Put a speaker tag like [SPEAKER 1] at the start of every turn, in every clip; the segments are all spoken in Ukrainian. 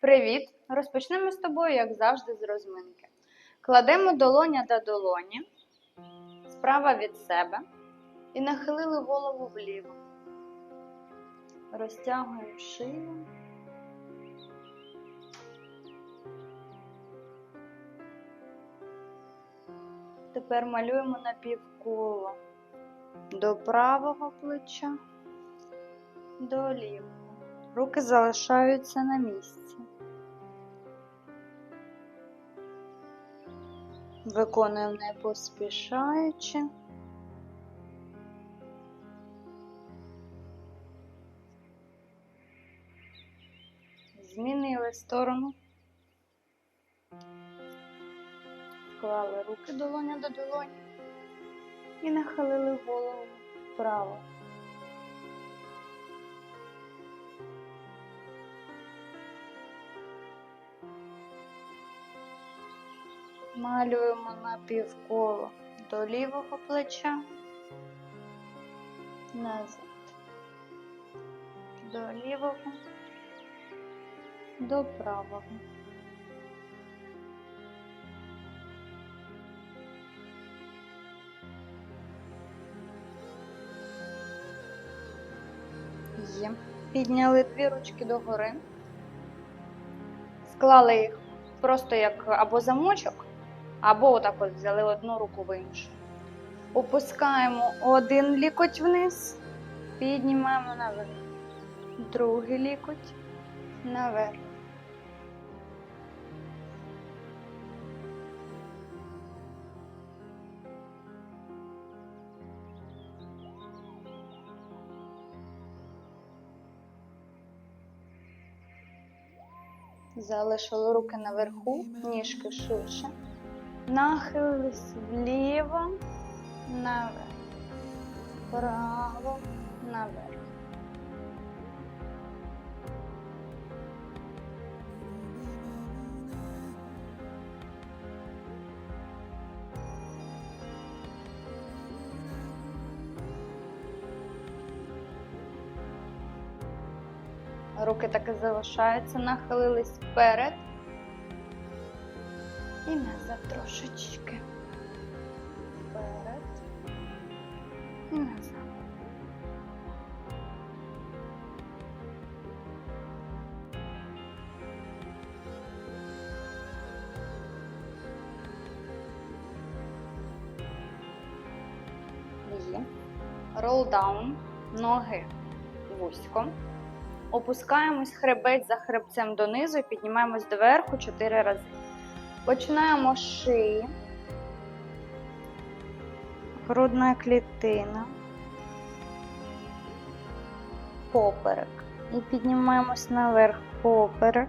[SPEAKER 1] Привіт! Розпочнемо з тобою, як завжди, з розминки. Кладемо долоня до долоні, справа від себе і нахилили голову вліво. Розтягуємо шию. Тепер малюємо напівколо до правого плеча, до лівого. Руки залишаються на місці. Виконуємо не поспішаючи. Змінили сторону. Склали руки долоня до долоні і нахилили голову вправо. Малюємо напівколо до лівого плеча, назад, до лівого, до правого. Є. Підняли дві ручки догори, склали їх просто як або замочок, або отак от взяли одну руку в іншу. Опускаємо один лікоть вниз, піднімаємо наверх. Другий лікоть наверх. Залишили руки наверху, ніжки ширше. Нахилились вліво, наверх. Вправо, наверх. Руки так і залишаються, нахилились вперед і назад трошечки. Вперед і назад. Є. Roll ноги вузько. Опускаємось хребець за хребцем донизу і піднімаємось доверху 4 рази. Починаємо з шиї. Грудна клітина. Поперек. І піднімаємось наверх поперек.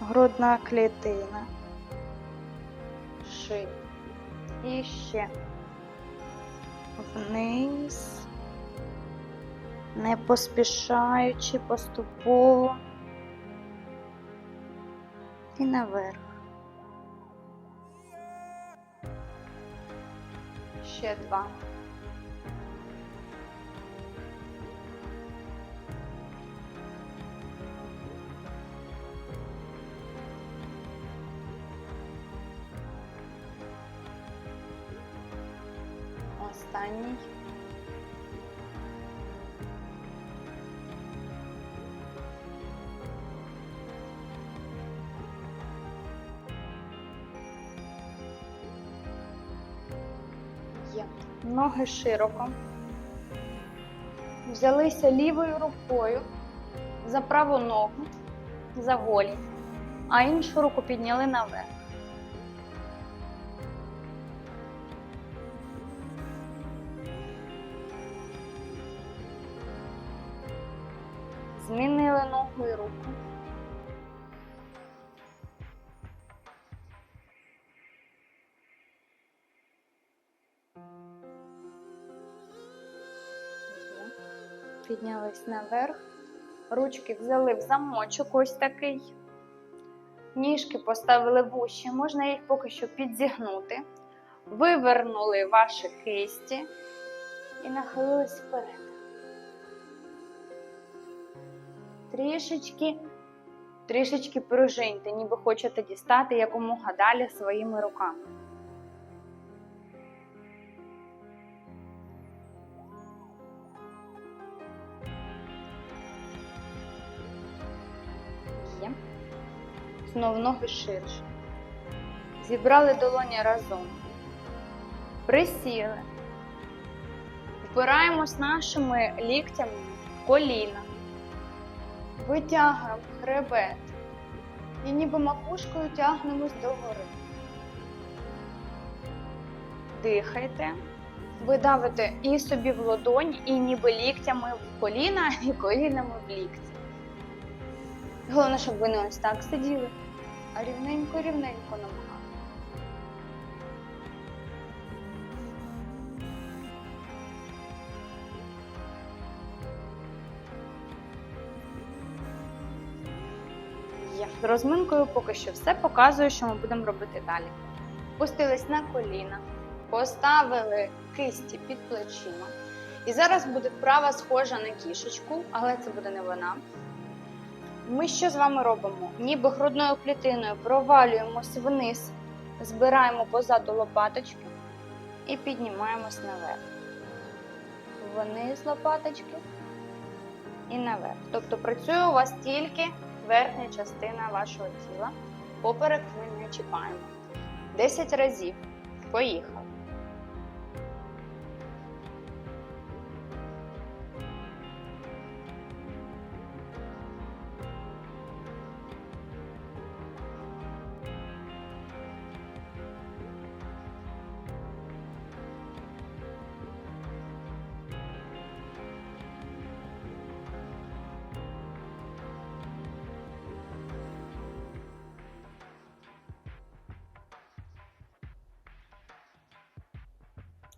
[SPEAKER 1] Грудна клітина. Шия. І ще. Вниз не поспішаючи поступово і наверх. Ще два. Ноги широко. Взялися лівою рукою за праву ногу, за голі, а іншу руку підняли наверх. Змінили ногу і руку. Піднялись наверх. Ручки взяли в замочок ось такий. Ніжки поставили вущі, можна їх поки що підзігнути. Вивернули ваші кисті і нахилились вперед. Трішечки Трішечки пружиньте, ніби хочете дістати якомога далі своїми руками. Знов ноги ширше. Зібрали долоні разом. Присіли. Впираємось нашими ліктями в коліна. Витягуємо хребет. І ніби макушкою тягнемось догори. Дихайте. Ви давите і собі в ладонь, і ніби ліктями в коліна, і колінами в лікті. Головне, щоб ви не ось так сиділи, рівненько-рівненько намагали. Є. З розминкою поки що все показую, що ми будемо робити далі. Пустились на коліна, поставили кисті під плечима. І зараз буде вправа схожа на кішечку, але це буде не вона. Ми що з вами робимо? Ніби грудною клітиною провалюємось вниз, збираємо позаду лопаточки і піднімаємось наверх. Вниз лопаточки і наверх. Тобто працює у вас тільки верхня частина вашого тіла. Поперек ми не чіпаємо. 10 разів. Поїхали.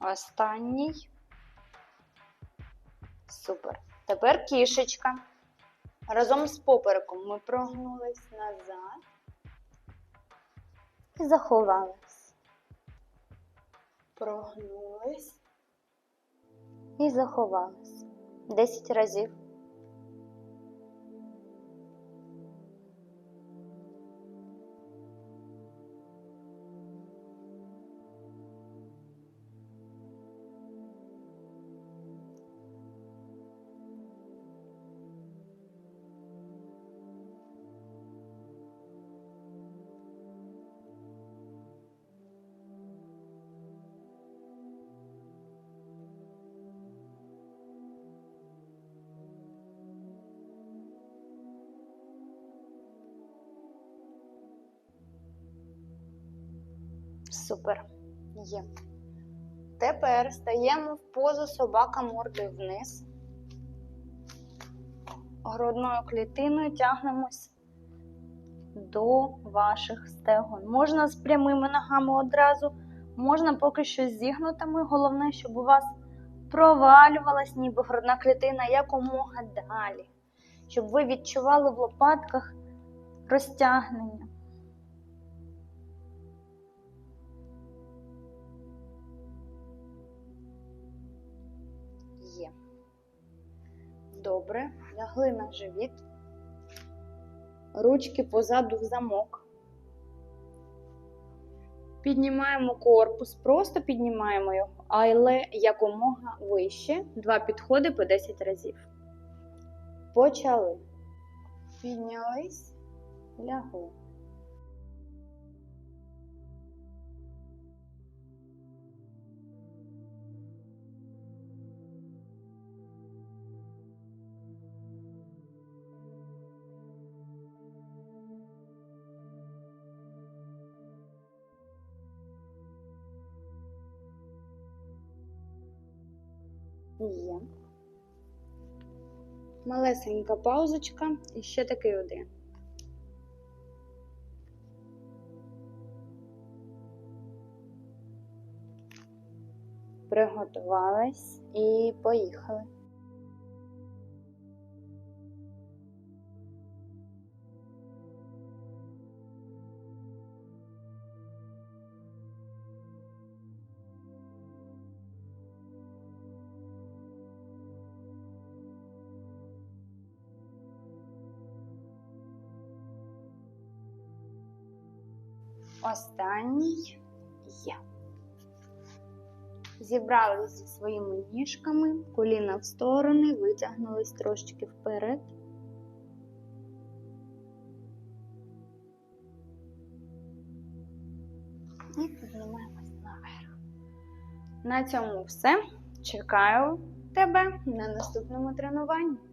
[SPEAKER 1] Останній. Супер. Тепер кішечка. Разом з попереком ми прогнулись назад і заховались. Прогнулись і заховались. Десять разів. Супер. Є. Тепер стаємо в позу собака мордою вниз. Грудною клітиною тягнемось до ваших стегон. Можна з прямими ногами одразу, можна поки що зігнутими. Головне, щоб у вас провалювалась ніби грудна клітина якомога далі. Щоб ви відчували в лопатках розтягнення. Добре. Лягли на живіт. Ручки позаду в замок. Піднімаємо корпус, просто піднімаємо його, але якомога вище. Два підходи по 10 разів. Почали. Піднялись, лягли. Є. Малесенька паузочка і ще такий один. Приготувались і поїхали. Останній є. Зібрались зі своїми ніжками, коліна в сторони, витягнулись трошечки вперед. І піднімаємось наверх. На цьому все. Чекаю тебе на наступному тренуванні.